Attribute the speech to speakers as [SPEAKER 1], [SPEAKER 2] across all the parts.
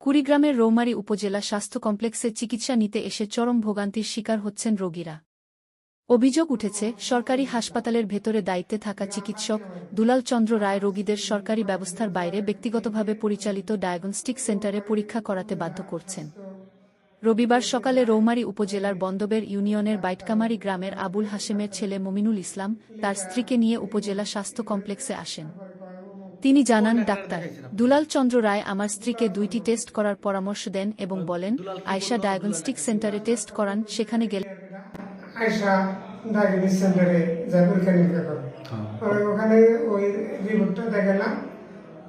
[SPEAKER 1] কুড়িগ্রামের রৌমারী উপজেলা স্বাস্থ্য কমপ্লেক্সে চিকিৎসা নিতে এসে চরম ভোগান্তির শিকার হচ্ছেন রোগীরা। অভিযোগ উঠেছে, সরকারি হাসপাতালের ভেতরে দায়িত্বে থাকা চিকিৎসক দুলাল চন্দ্র রায় রোগীদের সরকারি ব্যবস্থার বাইরে ব্যক্তিগতভাবে পরিচালিত ডায়াগনস্টিক সেন্টারে পরীক্ষা করাতে বাধ্য করছেন। রবিবার সকালে রৌমারী উপজেলার বন্দবের ইউনিয়নের বাইটকামারি গ্রামের আবুল হাশেমের ছেলে মমিনুল ইসলাম তার স্ত্রীকে নিয়ে উপজেলা স্বাস্থ্য কমপ্লেক্সে আসেন। তিনি জানান ডাক্তার দুলাল চন্দ্র রায় আমার স্ত্রীকে দুইটি টেস্ট করার পরামর্শ দেন এবং বলেন আয়শা ডায়াগনস্টিক সেন্টারে টেস্ট করান সেখানে গেলে
[SPEAKER 2] আয়সা ডায়াগনিস সেন্টারে যাই পরীক্ষা নিরীক্ষা করে। ওখানে ওই রিপোর্টটা দেখালাম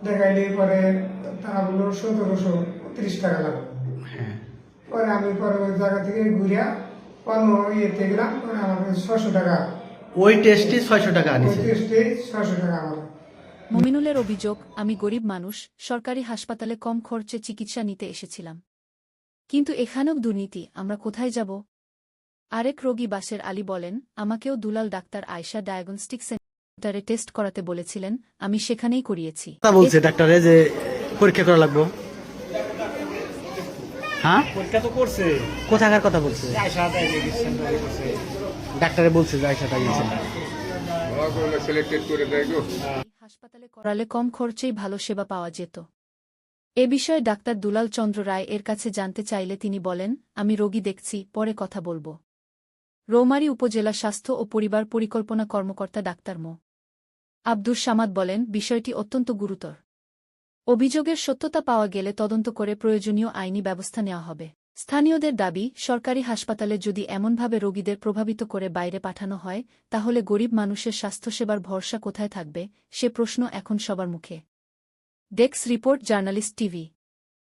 [SPEAKER 2] দেখাইলে পরে তারা বলল সতেরোশো তিরিশ টাকা লাগবে
[SPEAKER 3] হ্যাঁ।
[SPEAKER 2] পরে আমি পরে ওই জায়গা থেকে ঘুরিয়া অন্য ইয়েতে গেলাম পরে আমাকে ছশো টাকা
[SPEAKER 3] ওই টেস্টে ছয়শো টাকা আনিছে।
[SPEAKER 2] টেস্টে ছশো টাকা আমার
[SPEAKER 1] মমিনুলের অভিযোগ আমি গরিব মানুষ সরকারি হাসপাতালে কম খরচে চিকিৎসা নিতে এসেছিলাম। কিন্তু এখানেও দুর্নীতি আমরা কোথায় যাব? আরেক রোগী বাসের আলী বলেন আমাকেও দুলাল ডাক্তার আয়শা ডায়াগনস্টিক সেন্টারে টেস্ট করাতে বলেছিলেন আমি সেখানেই করিয়েছি।
[SPEAKER 3] বলছে ডাক্তারে যে পরীক্ষা করা লাগবো। হ্যাঁ?
[SPEAKER 4] পরীক্ষা তো করছে।
[SPEAKER 3] কোথাকার কথা বলছে?
[SPEAKER 4] আয়সা
[SPEAKER 3] ডাক্তারে বলছে যে আয়সা ডায়াগনোসিস
[SPEAKER 5] সিলেক্টেড করে দেয় গো
[SPEAKER 1] হাসপাতালে করালে কম খরচেই ভালো সেবা পাওয়া যেত। এ বিষয়ে ডাক্তার দুলাল চন্দ্র রায় এর কাছে জানতে চাইলে তিনি বলেন, আমি রোগী দেখছি, পরে কথা বলব। রৌমারী উপজেলা স্বাস্থ্য ও পরিবার পরিকল্পনা কর্মকর্তা ডাক্তার মো. আব্দুর সামাদ বলেন, বিষয়টি অত্যন্ত গুরুতর। অভিযোগের সত্যতা পাওয়া গেলে তদন্ত করে প্রয়োজনীয় আইনি ব্যবস্থা নেওয়া হবে। স্থানীয়দের দাবি, সরকারি হাসপাতালে যদি এমনভাবে রোগীদের প্রভাবিত করে বাইরে পাঠানো হয়, তাহলে গরিব মানুষের স্বাস্থ্যসেবার ভরসা কোথায় থাকবে, সে প্রশ্ন এখন সবার মুখে। ডেক্স রিপোর্ট, জার্নালিস্ট টিভি।